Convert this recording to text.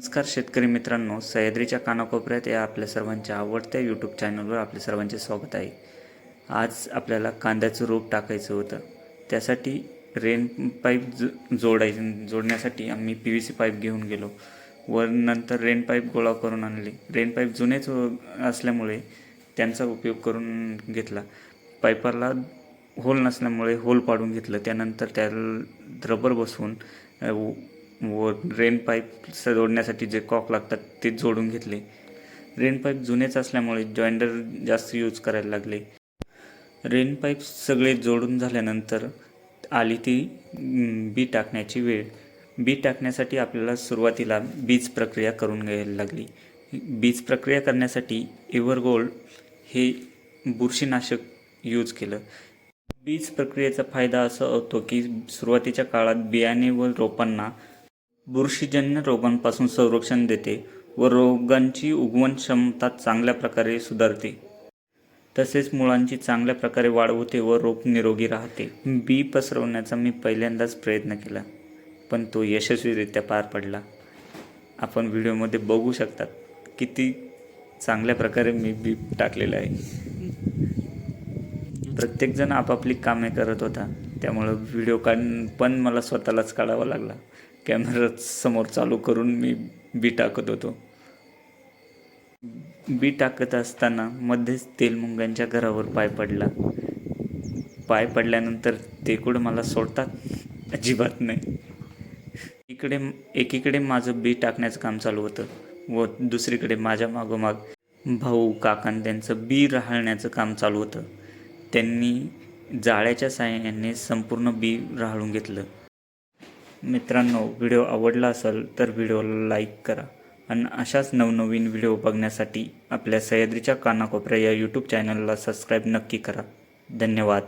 नमस्कार शेतकरी मित्रांनो सह्याद्रीच्या कानाकोपऱ्यात या आपल्या सर्वांच्या आवडत्या यूट्यूब चॅनलवर आपले सर्वांचे स्वागत आहे. आज आपल्याला कांद्याचं रोप टाकायचं होतं. त्यासाठी रेन पाईप जो जोडाय जोडण्यासाठी आम्ही पी व्ही सी पाईप घेऊन गेलो. व नंतर रेन पाईप गोळा करून आणले. रेन पाईप जुनेच असल्यामुळे त्यांचा उपयोग करून घेतला. पाईपाला होल नसल्यामुळे होल पाडून घेतलं. त्यानंतर त्याला रबर बसवून व रेन पाईप जोडण्यासाठी जे कॉक लागतात ते जोडून घेतले. रेन पाईप जुनेच असल्यामुळे जॉइंडर जास्त यूज करायला लागले. रेन पाईप सगळे जोडून झाल्यानंतर आली ती बी टाकण्याची वेळ. बी टाकण्यासाठी आपल्याला सुरुवातीला बीज प्रक्रिया करून घ्यायला लागली. बीज प्रक्रिया करण्यासाठी एव्हरगोल्ड हे बुरशीनाशक यूज केलं. बीज प्रक्रियेचा फायदा असा होतो की सुरुवातीच्या काळात बियाणे व रोपांना बुरशीजन्य रोगांपासून संरक्षण देते व रोगांची उगवण क्षमता चांगल्या प्रकारे सुधारते. तसेच मुळांची चांगल्या प्रकारे वाढ होते व रोग निरोगी राहते. बी पसरवण्याचा मी पहिल्यांदाच प्रयत्न केला पण तो यशस्वीरित्या पार पडला. आपण व्हिडिओमध्ये बघू शकतात किती चांगल्या प्रकारे मी बी टाकलेलं आहे. प्रत्येकजण आपापली कामे करत होता त्यामुळं व्हिडिओ काढ पण मला स्वतःलाच काढावा लागला. कॅमेरा समोर चालू करून मी बी टाकत होतो. बी टाकत असताना मध्येच तेलमुंग्यांच्या घरावर पाय पडला. पाय पडल्यानंतर ते कुठं मला सोडतात? अजिबात नाही. इकडे एकीकडे माझं बी टाकण्याचं काम चालू होतं व दुसरीकडे माझ्या मागोमाग भाऊ काकान त्यांचं बी राहण्याचं काम चालू होतं. त्यांनी जाळ्याच्या साहाय्याने संपूर्ण बी राहळून घेतलं. मित्रांनो व्हिडिओ आवडला असेल तर व्हिडिओला लाईक करा आणि अशाच नवनवीन व्हिडिओ बघण्यासाठी आपल्या सह्याद्रीच्या कानाकोपऱ्या या यूट्यूब चॅनलला सबस्क्राईब नक्की करा. धन्यवाद.